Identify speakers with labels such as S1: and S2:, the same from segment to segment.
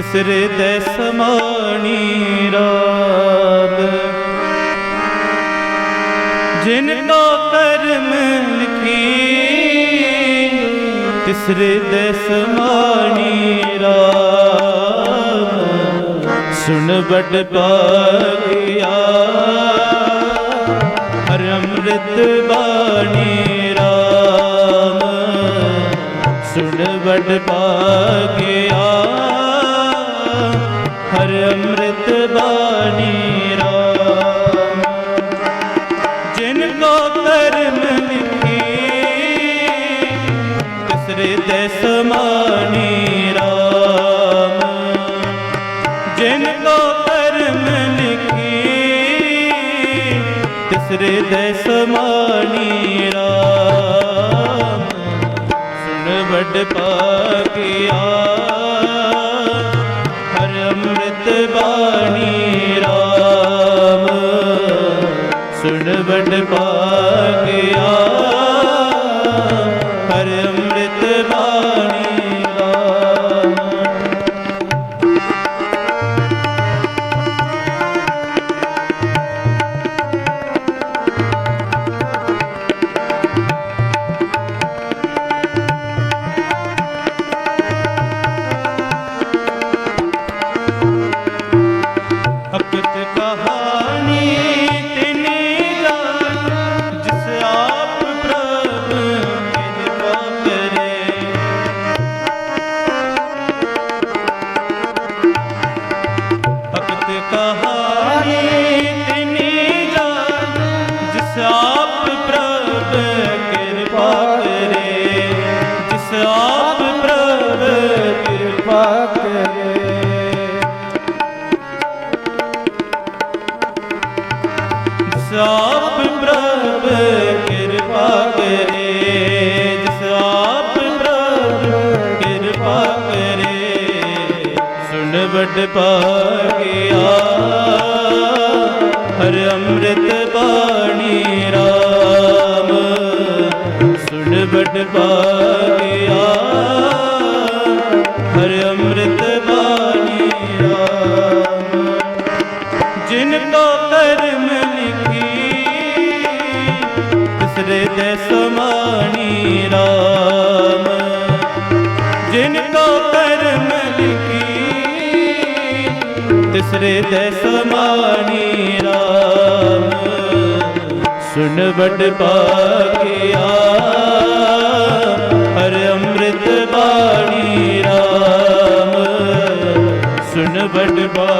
S1: ਤਿਸਰੇ ਦੇ ਸਮਾਣੀ ਰਾਮ ਜਿਨ ਕੋ ਕਰਮ ਲਿਖੀ, ਤਿਸਰੇ ਦੇ ਸਮਾਣੀ ਰਾਮ ਸੁਣ ਵੱਡ ਭਾਗਿਆ ਹਰ ਅੰਮ੍ਰਿਤ ਬਾਣੀ ਰਾਮ। ਸੁਣ ਵੱਡ ਭਾਗਿਆ ਅੰਮ੍ਰਿਤ ਬਾਣੀ ਰਾਮ। ਜਿਨ ਕੋ ਕਰਮ ਲਿਖੀ ਤਿਸਰੇ ਦੇ ਸਮਾਣੀ ਰਾਮ। ਜਿਨ ਕੋ ਕਰਮ ਲਿਖੀ ਤਿਸਰੇ ਦੇ ਸਮਾਣੀ ਰਾਮ। ਸੁਣ ਵੱਡ ਪਾਕਿਆ ਅੰਮ੍ਰਿਤ ਬਾਣੀ ਸੁਣ ਵੱਡ ਪਾਗਿਆ ਹਰ ਅੰਮ੍ਰਿਤ ਬਾਣੀ ਰਾਮ। ਸੁਣ ਬਟ ਪਾ ਤਿਸਰੇ ਦੇ ਸਮਾਣੀ ਰਾਮ। ਸੁਣ ਵੱਡ ਪਾਕਿਆ ਹਰ ਅੰਮ੍ਰਿਤ ਬਾਣੀ ਰਾਮ। ਸੁਣ ਵੱਡ ਪਾਕਿਆ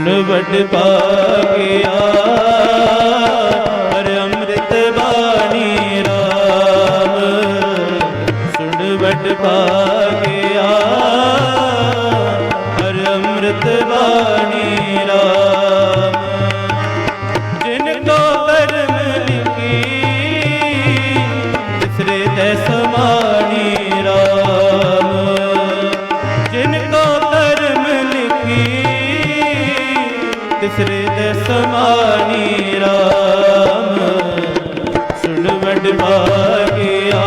S1: ਹਰੇ ਸੁਨ ਵੱਡ ਪਾਗਿਆ ਹਰ ਅੰਮ੍ਰਿਤ ਬਾਣੀ ਰਾਮ। ਸੁਨ ਵੱਡ ਪਾਗਿਆ ਸਮਾਨੀ ਰਾਮ ਸੁਣ ਵਡ ਭਾਗਿਆ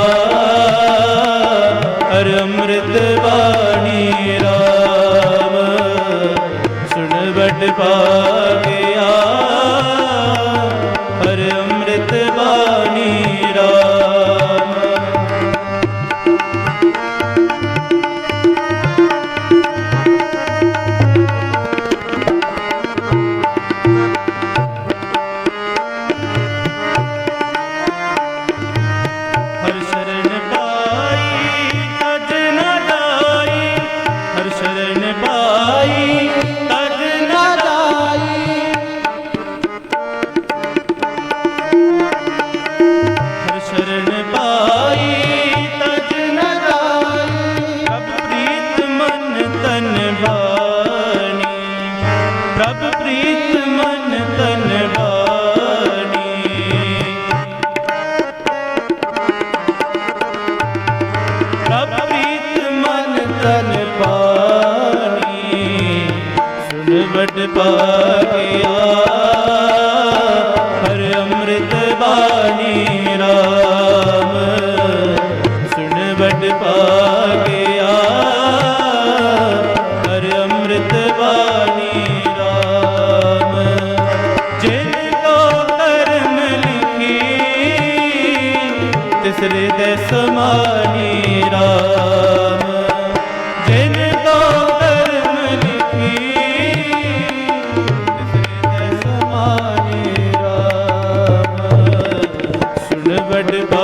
S1: ਹਰ ਅੰਮ੍ਰਿਤ ਬਾਣੀ ਰਾਮ ਸੁਣ ਵਡ ਭਾਗਿਆ ਵਡ ਪਾਇਆ बड़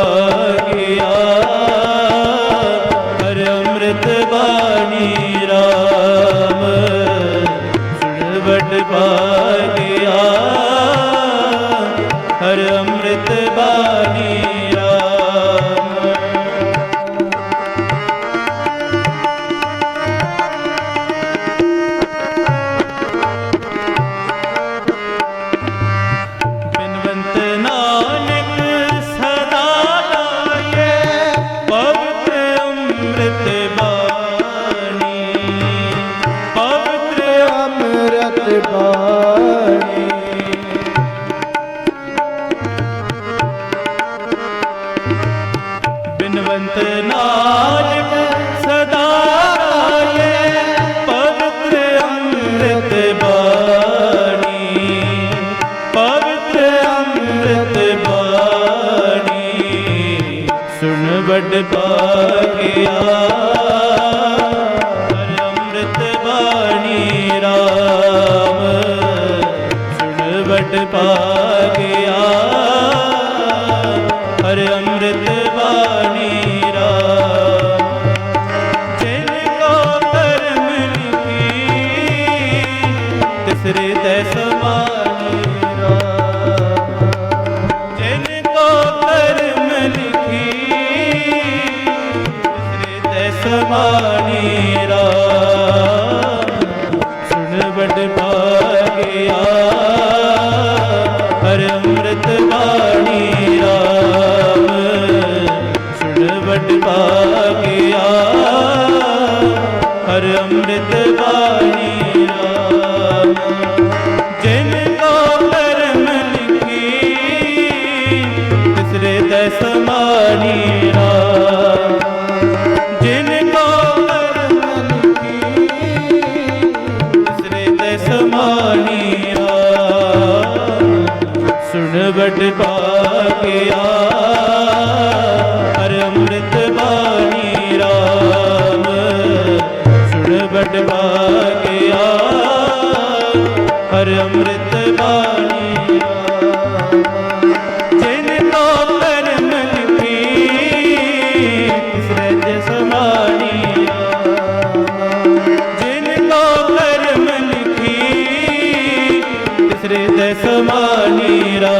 S1: ਨਾਦ ਬਾਣੀ। ਬਿਨਵੰਤ ਨਾਨਕ ਸਦਾ ਆਏ ਪਵਿੱਤਰ ਅੰਮ੍ਰਿਤ ਬਾਣੀ। ਪਵਿੱਤਰ ਅੰਮ੍ਰਿਤ ਬਾਣੀ। ਸੁਣ ਵੱਡ 아. manera. ਰਖਮਾਨੀ ਰਾ